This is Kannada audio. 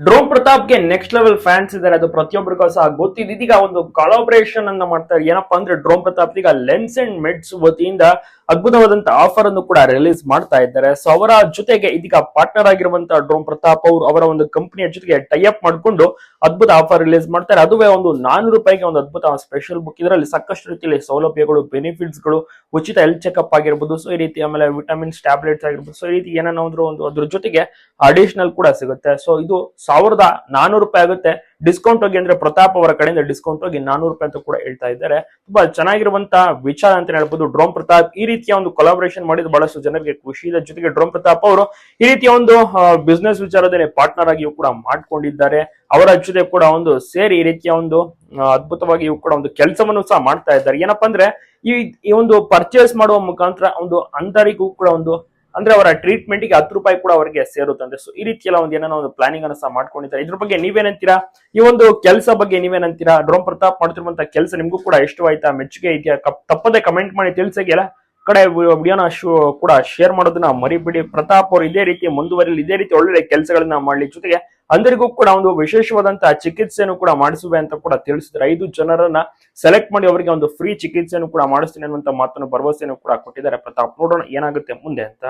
ಡ್ರೋನ್ ಪ್ರತಾಪ್ಗೆ ನೆಕ್ಸ್ಟ್ ಲೆವೆಲ್ ಫ್ಯಾನ್ಸ್ ಇದ್ದಾರೆ. ಅದು ಪ್ರತಿಯೊಬ್ಬರಿಗೂ ಸಹ ಗೊತ್ತಿದೆ. ಇದೀಗ ಒಂದು ಕೊಲಾಬರೇಷನ್ ಅನ್ನ ಮಾಡ್ತಾರೆ ಏನಪ್ಪಾ ಅಂದ್ರೆ ಡ್ರೋನ್ ಪ್ರತಾಪ್ ಈಗ ಲೆನ್ಸ್ ಅಂಡ್ ಮೆಡ್ಸ್ ವತಿಯಿಂದ ಅದ್ಭುತವಾದಂತ ಆಫರ್ ಅನ್ನು ಕೂಡ ರಿಲೀಸ್ ಮಾಡ್ತಾ ಇದ್ದಾರೆ. ಸೊ ಅವರ ಜೊತೆಗೆ ಇದೀಗ ಪಾರ್ಟ್ನರ್ ಆಗಿರುವಂತಹ ಡ್ರೋನ್ ಪ್ರತಾಪ್ ಅವರು ಅವರ ಒಂದು ಕಂಪನಿಯ ಜೊತೆಗೆ ಟೈ ಅಪ್ ಮಾಡಿಕೊಂಡು ಅದ್ಭುತ ಆಫರ್ ರಿಲೀಸ್ ಮಾಡ್ತಾರೆ. ಅದುವೇ ಒಂದು ನಾನೂರು ರೂಪಾಯಿಗೆ ಒಂದು ಅದ್ಭುತ ಸ್ಪೆಷಲ್ ಬುಕ್ ಇದರಲ್ಲಿ ಸಾಕಷ್ಟು ರೀತಿಯಲ್ಲಿ ಸೌಲಭ್ಯಗಳು ಬೆನಿಫಿಟ್ಸ್ಗಳು, ಉಚಿತ ಹೆಲ್ತ್ ಚೆಕ್ಅಪ್ ಆಗಿರ್ಬೋದು ಸೊ ಈ ರೀತಿ ಆಮೇಲೆ ವಿಟಮಿನ್ಸ್ ಟ್ಯಾಬ್ಲೆಟ್ಸ್ ಆಗಿರ್ಬೋದು ಸೊ ಈ ರೀತಿ ಏನಾದ್ರು ಒಂದು ಅದ್ರ ಜೊತೆಗೆ ಅಡಿಷನಲ್ ಕೂಡ ಸಿಗುತ್ತೆ. ಸೊ ಇದು ಸಾವಿರದ ನಾನೂರು ರೂಪಾಯಿ ಆಗುತ್ತೆ. ಡಿಸ್ಕೌಂಟ್ ಹೋಗಿ ಅಂದ್ರೆ ಪ್ರತಾಪ್ ಅವರ ಕಡೆಯಿಂದ ಡಿಸ್ಕೌಂಟ್ ಹೋಗಿ ನಾನೂರು ರೂಪಾಯಿ ಅಂತ ಕೂಡ ಹೇಳ್ತಾ ಇದ್ದಾರೆ. ತುಂಬಾ ಚೆನ್ನಾಗಿರುವಂತ ವಿಚಾರ ಅಂತ ಹೇಳ್ಬೋದು. ಡ್ರೋನ್ ಪ್ರತಾಪ್ ಈ ರೀತಿಯ ಒಂದು ಕೊಲಾಬರೇಷನ್ ಮಾಡಿದ ಬಹಳಷ್ಟು ಜನರಿಗೆ ಖುಷಿ. ಇದೆ ಜೊತೆಗೆ ಡ್ರೋನ್ ಪ್ರತಾಪ್ ಅವರು ಈ ರೀತಿಯ ಒಂದು ಬಿಸ್ನೆಸ್ ವಿಚಾರದಲ್ಲಿ ಪಾರ್ಟ್ನರ್ ಆಗಿಯೂ ಕೂಡ ಮಾಡ್ಕೊಂಡಿದ್ದಾರೆ. ಅವರ ಜೊತೆ ಕೂಡ ಒಂದು ಸೇರಿ ಈ ರೀತಿಯ ಒಂದು ಅದ್ಭುತವಾಗಿ ಕೂಡ ಒಂದು ಕೆಲಸವನ್ನು ಸಹ ಮಾಡ್ತಾ ಇದ್ದಾರೆ. ಏನಪ್ಪಾ ಅಂದ್ರೆ ಈ ಒಂದು ಪರ್ಚೇಸ್ ಮಾಡುವ ಮುಖಾಂತರ ಒಂದು ಅಂಧರಿಗೂ ಕೂಡ ಒಂದು ಅಂದ್ರೆ ಅವರ ಟ್ರೀಟ್ಮೆಂಟ್ಗೆ ಹತ್ತು ರೂಪಾಯಿ ಕೂಡ ಅವರಿಗೆ ಸೇರುತ್ತಂತೆ ಸೊ ಈ ರೀತಿ ಎಲ್ಲ ಒಂದು ಏನೋ ಒಂದು ಪ್ಲಾನಿಂಗ್ ಅನ್ನು ಸಹ ಮಾಡ್ಕೊಂಡಿದ್ದಾರೆ. ಇದ್ರ ಬಗ್ಗೆ ನೀವೇನಂತೀರಾ? ಈ ಒಂದು ಕೆಲಸ ಬಗ್ಗೆ ನೀವೇನಂತೀರಾ? ಡ್ರೋನ್ ಪ್ರತಾಪ್ ಮಾಡ್ತಿರುವಂತಹ ಕೆಲಸ ನಿಮಗೂ ಕೂಡ ಇಷ್ಟವಾಯ್ತಾ? ಮೆಚ್ಚುಗೆ ಇದೆಯಾ? ತಪ್ಪದೆ ಕಮೆಂಟ್ ಮಾಡಿ ತಿಳಿಸಿಗೆಲ್ಲ ಕಡೆ ವಿಡಿಯೋನ ಕೂಡ ಶೇರ್ ಮಾಡೋದನ್ನ ಮರಿಬಿಡಿ. ಪ್ರತಾಪ್ ಅವರು ಇದೇ ರೀತಿ ಮುಂದುವರಿಲಿ, ಇದೇ ರೀತಿ ಒಳ್ಳೆ ಕೆಲಸಗಳನ್ನ ಮಾಡಲಿ. ಜೊತೆಗೆ ಅಂದರಿಗೂ ಕೂಡ ಒಂದು ವಿಶೇಷವಾದಂತಹ ಚಿಕಿತ್ಸೆಯನ್ನು ಕೂಡ ಮಾಡಿಸುವೆ ಅಂತ ಕೂಡ ತಿಳಿಸಿದ್ರೆ. ಐದು ಜನರನ್ನ ಸೆಲೆಕ್ಟ್ ಮಾಡಿ ಅವರಿಗೆ ಒಂದು ಫ್ರೀ ಚಿಕಿತ್ಸೆಯನ್ನು ಕೂಡ ಮಾಡಿಸ್ತೀನಿ ಅನ್ನುವಂತ ಮಾತನ್ನು ಭರವಸೆಯನ್ನು ಕೂಡ ಕೊಟ್ಟಿದ್ದಾರೆ ಪ್ರತಾಪ್. ನೋಡೋಣ ಏನಾಗುತ್ತೆ ಮುಂದೆ ಅಂತ.